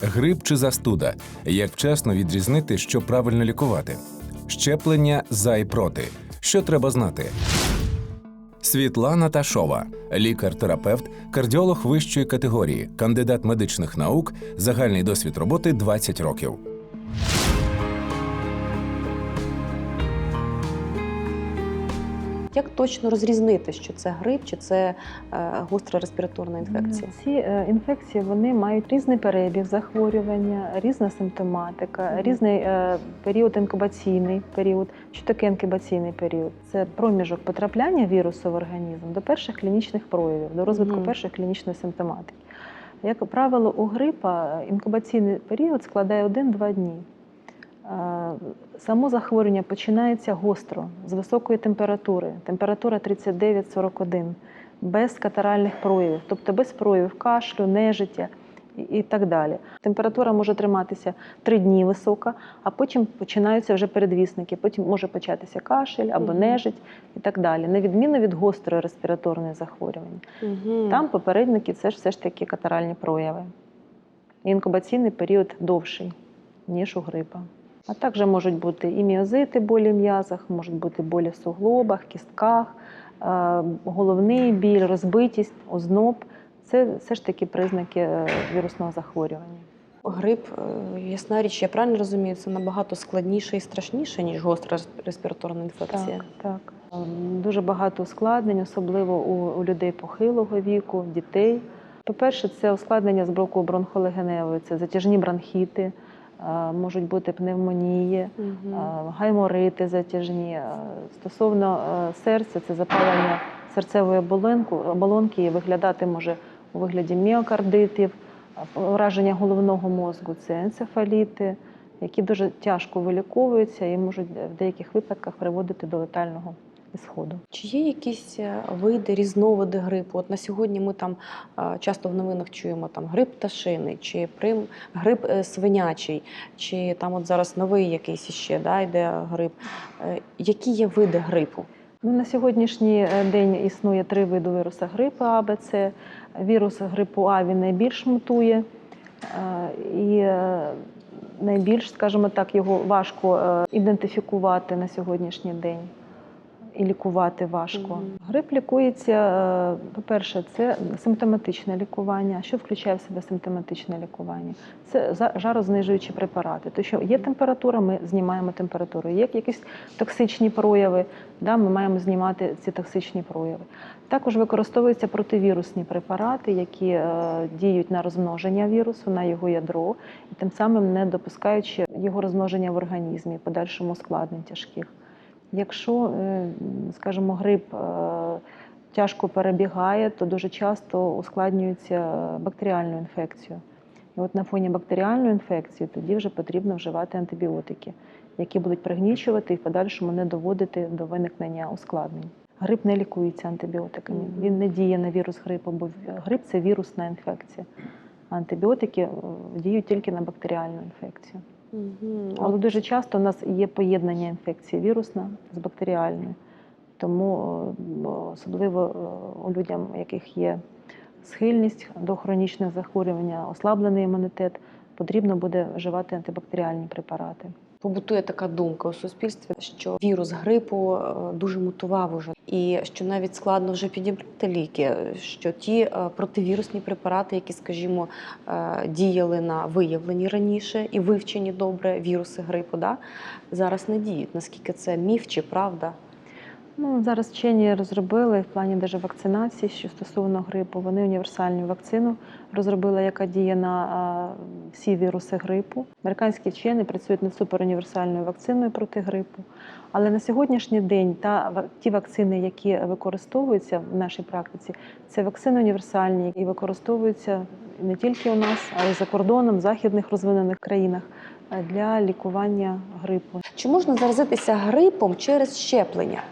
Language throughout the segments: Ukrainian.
Грип чи застуда? Як вчасно відрізнити, що правильно лікувати? Щеплення за і проти. Що треба знати? Світлана Ташова, лікар-терапевт, кардіолог вищої категорії, кандидат медичних наук, загальний досвід роботи 20 років. Як точно розрізнити, що це грип чи це е, гостра респіраторна інфекція? Ці е, інфекції вони мають різний перебіг захворювання, різна симптоматика, Мгм. різний е, період інкубаційний період. Що таке інкубаційний період? Це проміжок потрапляння вірусу в організм до перших клінічних проявів, до розвитку Мгм. першої клінічної симптоматики. Як правило, у грипа інкубаційний період складає 1-2 дні. Само захворювання починається гостро, з високої температури, температура 39-41, без катаральних проявів, тобто без проявів кашлю, нежиття і, так далі. Температура може триматися 3 дні висока, а потім починаються вже передвісники. Потім може початися кашель або Мгм. нежить і так далі. На відміну від гострої респіраторної захворювання. Угу. Там попередники це ж все ж таки катаральні прояви. Інкубаційний період довший, ніж у грипа. А також можуть бути і міозити, болі в м'язах, можуть бути болі в суглобах, кістках, е, головний біль, розбитість, озноб. Це все ж таки признаки е, вірусного захворювання. Грип, е, ясна річ, я правильно розумію, це набагато складніше і страшніше, ніж гостра респіраторна інфекція. Так, так. Ем, Дуже багато ускладнень, особливо у, у людей похилого віку, дітей. По-перше, це ускладнення з боку бронхолегеневої, це затяжні бронхіти, е, можуть бути пневмонії, гайморити затяжні. Стосовно серця, це запалення серцевої оболонки і виглядати може у вигляді міокардитів, враження головного мозку, це енцефаліти, які дуже тяжко виліковуються і можуть в деяких випадках приводити до летального ісходу. Чи є якісь е, види, різновиди грипу? От на сьогодні ми там часто в новинах чуємо там грип пташиний, чи прим грип е, свинячий, чи там от зараз новий якийсь іще да, йде грип. Е, Які є види грипу? Ну, на сьогоднішній день існує три види віруса грипу А, Б, С. Вірус грипу А він найбільш мутує. І найбільш, скажімо так, його важко ідентифікувати на сьогоднішній день і лікувати важко. Мгм. Грип лікується, е, по-перше, це симптоматичне лікування. Що включає в себе симптоматичне лікування? Це жарознижуючі препарати. То що є температура, ми знімаємо температуру. Є якісь токсичні прояви, да, ми маємо знімати ці токсичні прояви. Також використовуються противірусні препарати, які е, діють на розмноження вірусу, на його ядро, і тим самим не допускаючи його розмноження в організмі, подальшому ускладнень тяжких. Якщо, е, скажімо, грип е, тяжко перебігає, то дуже часто ускладнюється бактеріальною інфекцією. І от на фоні бактеріальної інфекції тоді вже потрібно вживати антибіотики, які будуть пригнічувати і в подальшому не доводити до виникнення ускладнень. Грип не лікується антибіотиками. Він не діє на вірус грипу, бо грип це вірусна інфекція. Антибіотики е, діють тільки на бактеріальну інфекцію. Угу. Але дуже часто у нас є поєднання інфекції вірусна з бактеріальною. Тому е, особливо е, у людям, у яких є схильність до хронічних захворювання, ослаблений імунітет, потрібно буде вживати антибактеріальні препарати. Побутує така думка у суспільстві, що вірус грипу е, дуже мутував уже, і що навіть складно вже підібрати ліки. Що ті е, противірусні препарати, які, скажімо, е, діяли на виявлені раніше і вивчені добре віруси грипу, да, зараз не діють. Наскільки це міф чи правда? Ну, зараз вчені розробили в плані даже вакцинації, що стосовно грипу. Вони універсальну вакцину розробили, яка діє на всі віруси грипу. Американські вчені працюють над суперуніверсальною вакциною проти грипу. Але на сьогоднішній день та ті вакцини, які використовуються в нашій практиці, це вакцини універсальні і використовуються не тільки у нас, а й за кордоном, в західних розвинених країнах е, для лікування грипу. Чи можна заразитися грипом через щеплення?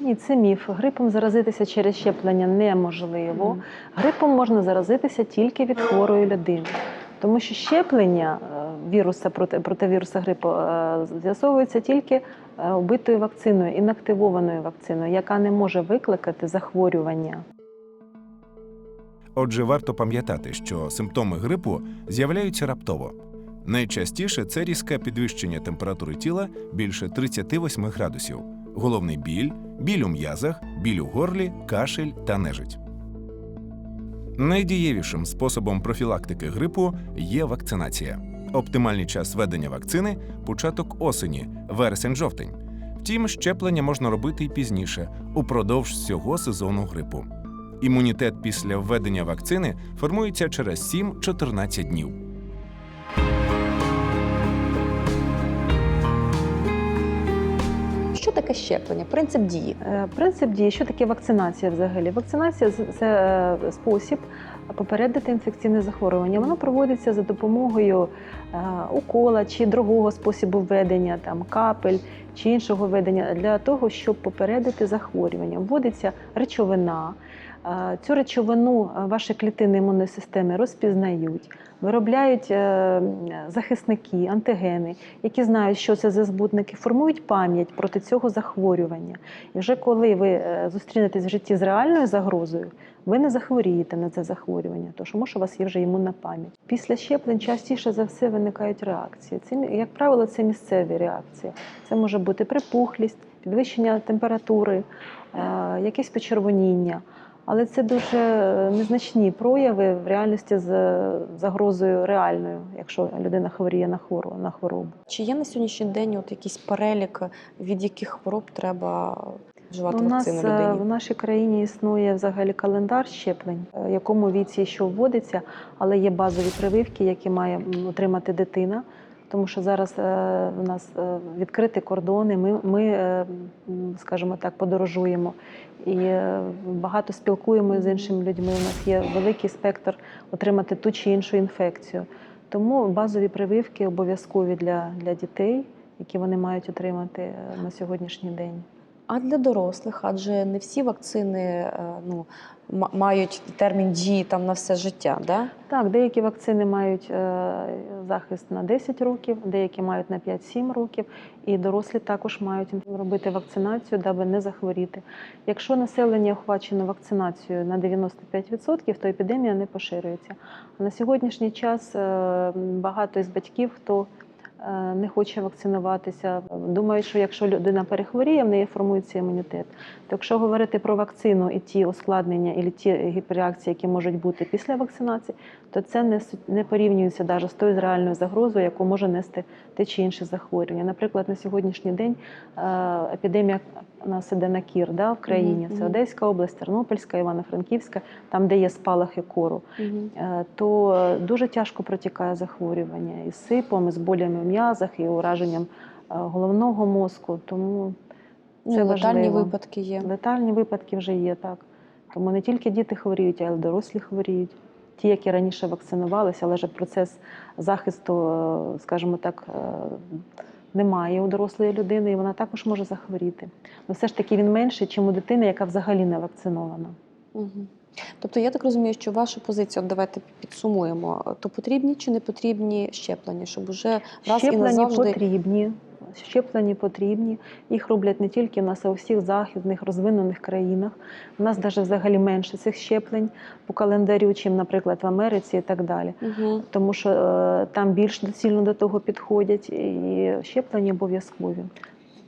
Ні, це міф. Грипом заразитися через щеплення неможливо. Грипом можна заразитися тільки від хворої людини. Тому що щеплення е, віруса проти, проти віруса грипу е, з'ясовується тільки е, убитою вакциною, інактивованою вакциною, яка не може викликати захворювання. Отже, варто пам'ятати, що симптоми грипу з'являються раптово. Найчастіше це різке підвищення температури тіла більше 38 градусів, головний біль, біль у м'язах, біль у горлі, кашель та нежить. Найдієвішим способом профілактики грипу є вакцинація. Оптимальний час введення вакцини початок осені, вересень-жовтень. Втім, щеплення можна робити і пізніше, упродовж всього сезону грипу. Імунітет після введення вакцини формується через 7-14 днів. Що таке щеплення? Принцип дії. Е, Принцип дії, що таке вакцинація взагалі? Вакцинація це е, спосіб попередити інфекційне захворювання. Воно проводиться за допомогою е, укола чи другого способу введення, там капель чи іншого введення для того, щоб попередити захворювання. Вводиться речовина. Е, Цю речовину е, ваші клітини імунної системи розпізнають, виробляють е, захисники, антигени, які знають, що це за збудники, формують пам'ять проти цього захворювання. І вже коли ви зустрінетесь в житті з реальною загрозою, ви не захворієте на це захворювання, тому що у вас є вже імунна пам'ять. Після щеплень частіше за все виникають реакції. Це, як правило, це місцеві реакції. Це може бути припухлість, підвищення температури, якесь почервоніння. Але це дуже е, незначні прояви в реальності з е, загрозою реальною, якщо людина хворіє на хворобу. На хворобу. Чи є на сьогоднішній день от якийсь перелік, від яких хвороб треба вживати У нас вакцину е, людині? в нашій країні існує взагалі календар щеплень, в якому віці що вводиться, але є базові прививки, які має отримати дитина. Тому що зараз в нас е, відкриті кордони, ми, ми е, скажімо так, подорожуємо і е, багато спілкуємося з іншими людьми. У нас є великий спектр отримати ту чи іншу інфекцію. Тому базові прививки обов'язкові для, для дітей, які вони мають отримати е, на сьогоднішній день. А для дорослих, адже не всі вакцини е, ну, мають термін дії там на все життя, да? Так, деякі вакцини мають е, захист на 10 років, деякі мають на 5-7 років, і дорослі також мають робити вакцинацію, даби не захворіти. Якщо населення охвачено вакцинацією на 95%, то епідемія не поширюється. На сьогоднішній час е, багато із батьків, хто не хоче вакцинуватися, думають, що якщо людина перехворіє, в неї формується імунітет. То якщо говорити про вакцину і ті ускладнення, і ті гіперреакції, які можуть бути після вакцинації, то це не, не порівнюється навіть з тою реальною загрозою, яку може нести те чи інше захворювання. Наприклад, на сьогоднішній день е, епідемія нас іде на кір да, в країні. Це. Одеська область, Тернопільська, Івано-Франківська, там, де є спалахи кору. Е, то е, дуже тяжко протікає захворювання і з сипом, і з болями м'язах, і ураженням е, головного мозку. Тому Ну, це і летальні випадки є. Летальні випадки вже є так. Тому не тільки діти хворіють, а й дорослі хворіють. Ті, які раніше вакцинувалися, але ж процес захисту, е, скажімо так, е, немає у дорослої людини, і вона також може захворіти. Але все ж таки він менший, ніж у дитини, яка взагалі не вакцинована. Угу. Тобто я так розумію, що ваша позиція, от давайте підсумуємо, то потрібні чи не потрібні щеплення, щоб уже раз і назавжди потрібні. Щеплені потрібні. Їх роблять не тільки в нас, а у всіх західних розвинених країнах. У нас навіть взагалі менше цих щеплень по календарю, чим, наприклад, в Америці і так далі. Угу. Тому що е, там більш доцільно до того підходять, і щеплення обов'язкові.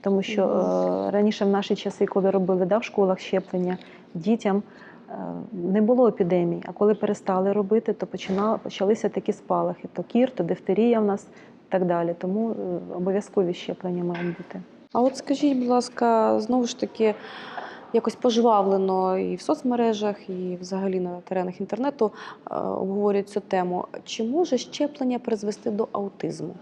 Тому що е, раніше в наші часи, коли робили да, в школах щеплення дітям, не було епідемій. А коли перестали робити, то починали, почалися такі спалахи: то кір, то дифтерія в нас і так далі. Тому е, обов'язкові щеплення мають бути. А от скажіть, будь ласка, знову ж таки, якось пожвавлено і в соцмережах, і взагалі на теренах інтернету е, обговорюють цю тему. Чи може щеплення призвести до аутизму?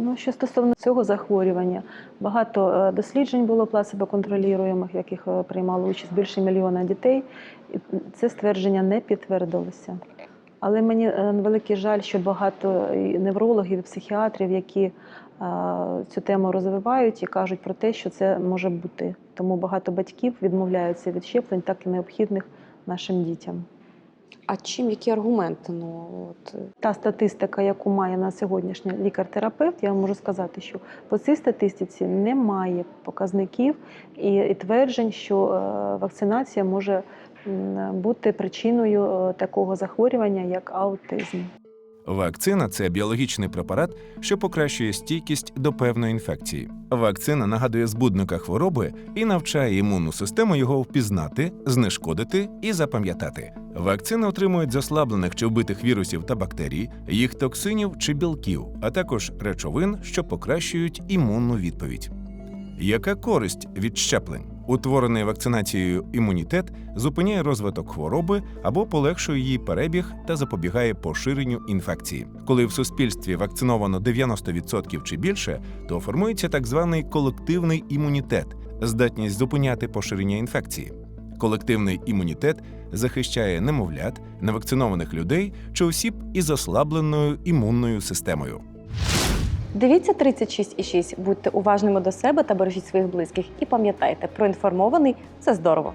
Ну, що стосовно цього захворювання, багато е, досліджень було плацебо-контролюємих, в яких е, приймало участь більше мільйона дітей. І це ствердження не підтвердилося. Але мені е, великий жаль, що багато неврологів, і психіатрів, які цю тему розвивають і кажуть про те, що це може бути. Тому багато батьків відмовляються від щеплень, так і необхідних нашим дітям. А чим які аргументи? Ну от е, Та статистика, яку має на сьогоднішній лікар-терапевт, я можу сказати, що по цій статистиці немає показників і, тверджень, що е, вакцинація може бути причиною е, такого захворювання, як аутизм. Вакцина це біологічний препарат, що покращує стійкість до певної інфекції. Вакцина нагадує збудника хвороби і навчає імунну систему його впізнати, знешкодити і запам'ятати. Вакцини отримують з ослаблених чи вбитих вірусів та бактерій, їх токсинів чи білків, а також речовин, що покращують імунну відповідь. Яка користь від щеплень? Утворений вакцинацією імунітет зупиняє розвиток хвороби або полегшує її перебіг та запобігає поширенню інфекції. Коли в суспільстві вакциновано 90% чи більше, то формується так званий колективний імунітет, здатність зупиняти поширення інфекції. Колективний імунітет захищає немовлят, невакцинованих людей чи осіб із ослабленою імунною системою. Дивіться 36,6, будьте уважними до себе та бережіть своїх близьких. І пам'ятайте, проінформований це здорово.